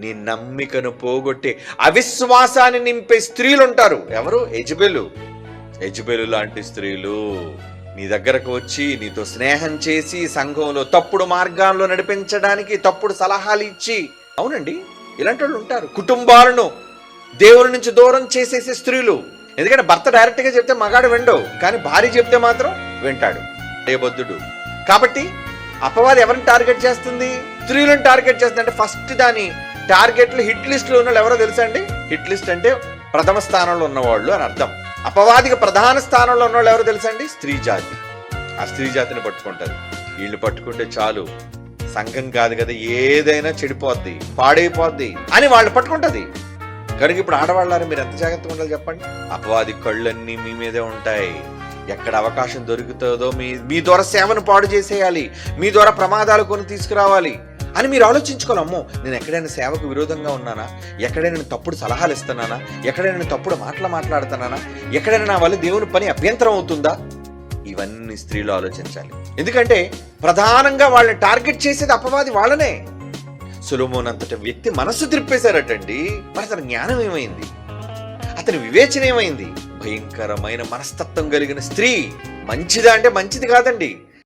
నీ నమ్మికను పోగొట్టే అవిశ్వాసాన్ని నింపే స్త్రీలు ఉంటారు ఎవరు? ఎజబెలు ఎజబెలు లాంటి స్త్రీలు నీ దగ్గరకు వచ్చి నీతో స్నేహం చేసి సంఘంలో తప్పుడు మార్గాల్లో నడిపించడానికి తప్పుడు సలహాలు ఇచ్చి అవునండి ఇలాంటి వాళ్ళు ఉంటారు. కుటుంబాలను దేవుని నుంచి దూరం చేసేసే స్త్రీలు. ఎందుకంటే భర్త డైరెక్ట్గా చెప్తే మగాడు విండవు కానీ భార్య చెప్తే మాత్రం వింటాడు. దేబద్ధుడు కాబట్టి అపవాది ఎవరిని టార్గెట్ చేస్తుంది? స్త్రీలను టార్గెట్ చేస్తుంది. అంటే ఫస్ట్ దాని టార్గెట్లు హిట్ లిస్ట్లో ఉన్న వాళ్ళు ఎవరో తెలుసా అండి? హిట్ లిస్ట్ అంటే ప్రథమ స్థానంలో ఉన్నవాళ్ళు అని అర్థం. అపవాదికి ప్రధాన స్థానంలో ఉన్నవాళ్ళు ఎవరో తెలుసా అండి? స్త్రీ జాతి. ఆ స్త్రీ జాతిని పట్టుకుంటారు వీళ్ళు పట్టుకుంటే చాలు. సంఘం కాదు కదా ఏదైనా చెడిపోద్ది పాడైపోద్ది అని వాళ్ళు పట్టుకుంటది. కనుక ఇప్పుడు ఆడవాళ్ళని మీరు ఎంత జాగ్రత్తగా ఉండాలి చెప్పండి? అపవాది కళ్ళన్నీ మీ మీదే ఉంటాయి. ఎక్కడ అవకాశం దొరుకుతుందో మీ మీ ద్వారా సేవను పాడు చేసేయాలి. మీ ద్వారా ప్రమాదాలు కొని తీసుకురావాలి. అని మీరు ఆలోచించుకోవాలి అమ్మో నేను ఎక్కడైనా సేవకు విరోధంగా ఉన్నానా? ఎక్కడైనా నేను తప్పుడు సలహాలు ఇస్తున్నానా? ఎక్కడైనా నేను తప్పుడు మాటలు మాట్లాడుతున్నానా? ఎక్కడైనా నా వల్ల దేవుని పని అభ్యంతరం అవుతుందా? ఇవన్నీ స్త్రీలు ఆలోచించాలి. ఎందుకంటే ప్రధానంగా వాళ్ళని టార్గెట్ చేసేది అపవాది వాళ్ళనే. సులోమోన్ అంతటి వ్యక్తి మనస్సు త్రిప్పేశారటండి. మరి అతని జ్ఞానం ఏమైంది? అతని వివేచన ఏమైంది? భయంకరమైన మనస్తత్వం కలిగిన స్త్రీ మంచిదా అంటే మంచిది కాదండి.